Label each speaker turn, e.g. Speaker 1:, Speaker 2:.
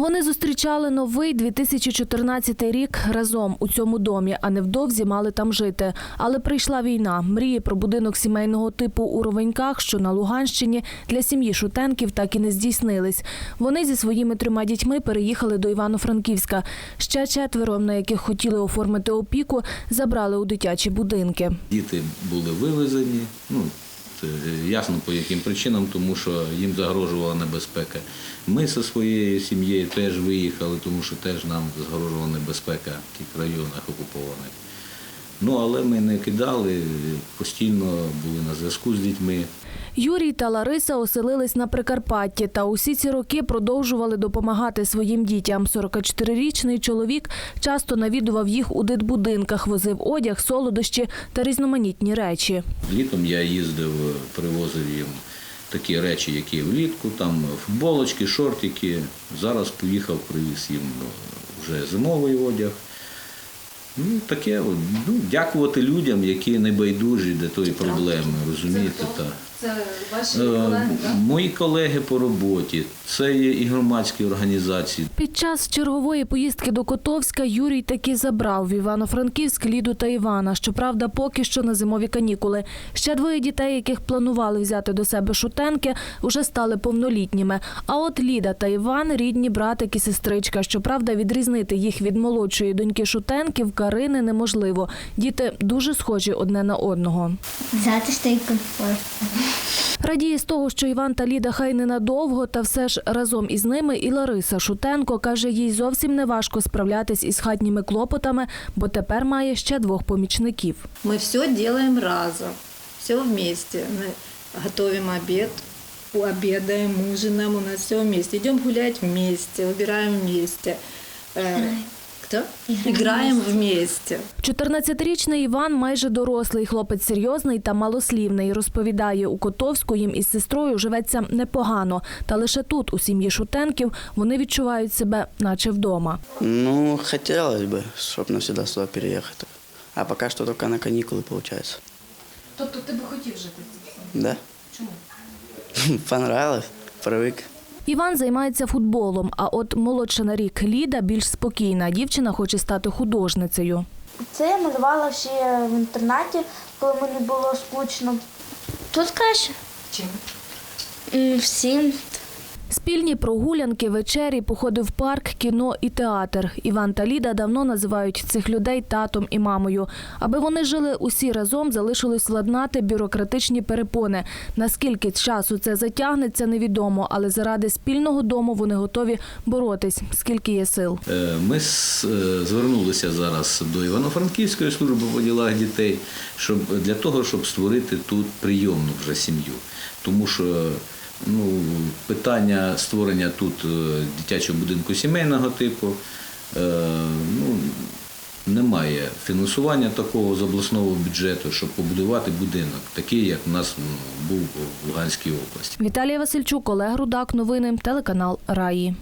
Speaker 1: Вони зустрічали новий 2014 рік разом у цьому домі, а невдовзі мали там жити. Але прийшла війна. Мрії про будинок сімейного типу у Ровеньках, що на Луганщині, для сім'ї Шутенків так і не здійснились. Вони зі своїми трьома дітьми переїхали до Івано-Франківська. Ще четверо, на яких хотіли оформити опіку, забрали у дитячі будинки.
Speaker 2: Діти були вивезені. Ну, ясно по яким причинам, тому що їм загрожувала небезпека. Ми зі своєю сім'єю теж виїхали, тому що теж нам загрожувала небезпека в тих районах окупованих. Ну, але ми не кидали, постійно були на зв'язку з дітьми.
Speaker 1: Юрій та Лариса оселились на Прикарпатті та усі ці роки продовжували допомагати своїм дітям. 44-річний чоловік часто навідував їх у дитбудинках, возив одяг, солодощі та різноманітні речі.
Speaker 2: Літом я їздив, привозив їм такі речі, які влітку, там футболочки, шортики. Зараз поїхав, привіз їм ну, вже зимовий одяг. Ну, таке, ну, дякувати людям, які не байдужі до тої проблеми, розумієте? Та.
Speaker 1: Це ваші
Speaker 2: Е, Мої колеги по роботі, це є і громадські організації.
Speaker 1: Під час чергової поїздки до Котовська Юрій таки забрав в Івано-Франківськ Ліду та Івана. Щоправда, поки що на зимові канікули. Ще двоє дітей, яких планували взяти до себе шутенки, вже стали повнолітніми. А от Ліда та Іван рідні братик і сестричка. Щоправда, відрізнити їх від молодшої доньки шутенків Карини неможливо. Діти дуже схожі одне на одного.
Speaker 3: Затишно і комфортно.
Speaker 1: Радіє з того, що Іван та Ліда хай ненадовго, та все ж разом із ними і Лариса Шутенко каже, їй зовсім не важко справлятись із хатніми клопотами, бо тепер має ще двох помічників.
Speaker 4: Мы все делаем разом, все вместе. Мы готовим обед, обедаем, ужинаем, у нас все вместе. Идем гулять вместе, убираем вместе Э, Кто? Играем вместе.
Speaker 1: 14-річний Іван майже дорослий, хлопець серйозний та малослівний. Розповідає, у Котовську їм із сестрою живеться непогано. Та лише тут, у сім'ї Шутенків, вони відчувають себе наче вдома.
Speaker 5: Ну, хотелось бы, чтобы навсегда сюда переехать. А пока что только на каникулы получается.
Speaker 1: Тобто ти би хотів жити?
Speaker 5: Да?
Speaker 1: Чому?
Speaker 5: Понравилось, привык.
Speaker 1: Іван займається футболом, а от молодша на рік Ліда більш спокійна. Дівчина хоче стати художницею.
Speaker 3: Це я малювала ще в інтернаті, коли мені було скучно. Тут краще.
Speaker 4: Чим?
Speaker 3: Всім.
Speaker 1: Спільні прогулянки, вечері, походи в парк, кіно і театр. Іван та Ліда давно називають цих людей татом і мамою. Аби вони жили усі разом, залишилось ладнати бюрократичні перепони. Наскільки часу це затягнеться, невідомо, але заради спільного дому вони готові боротись, скільки є сил.
Speaker 2: Е, Ми е, звернулися зараз до Івано-Франківської служби по ділах дітей, щоб для того, щоб створити тут прийомну вже сім'ю. Тому що ну, питання створення тут е, дитячого будинку сімейного типу. е, Ну, немає фінансування такого з обласного бюджету, щоб побудувати будинок, такий, як у нас був в Луганській області.
Speaker 1: Віталія Васильчук, Олег Рудак. Новини телеканал Раї.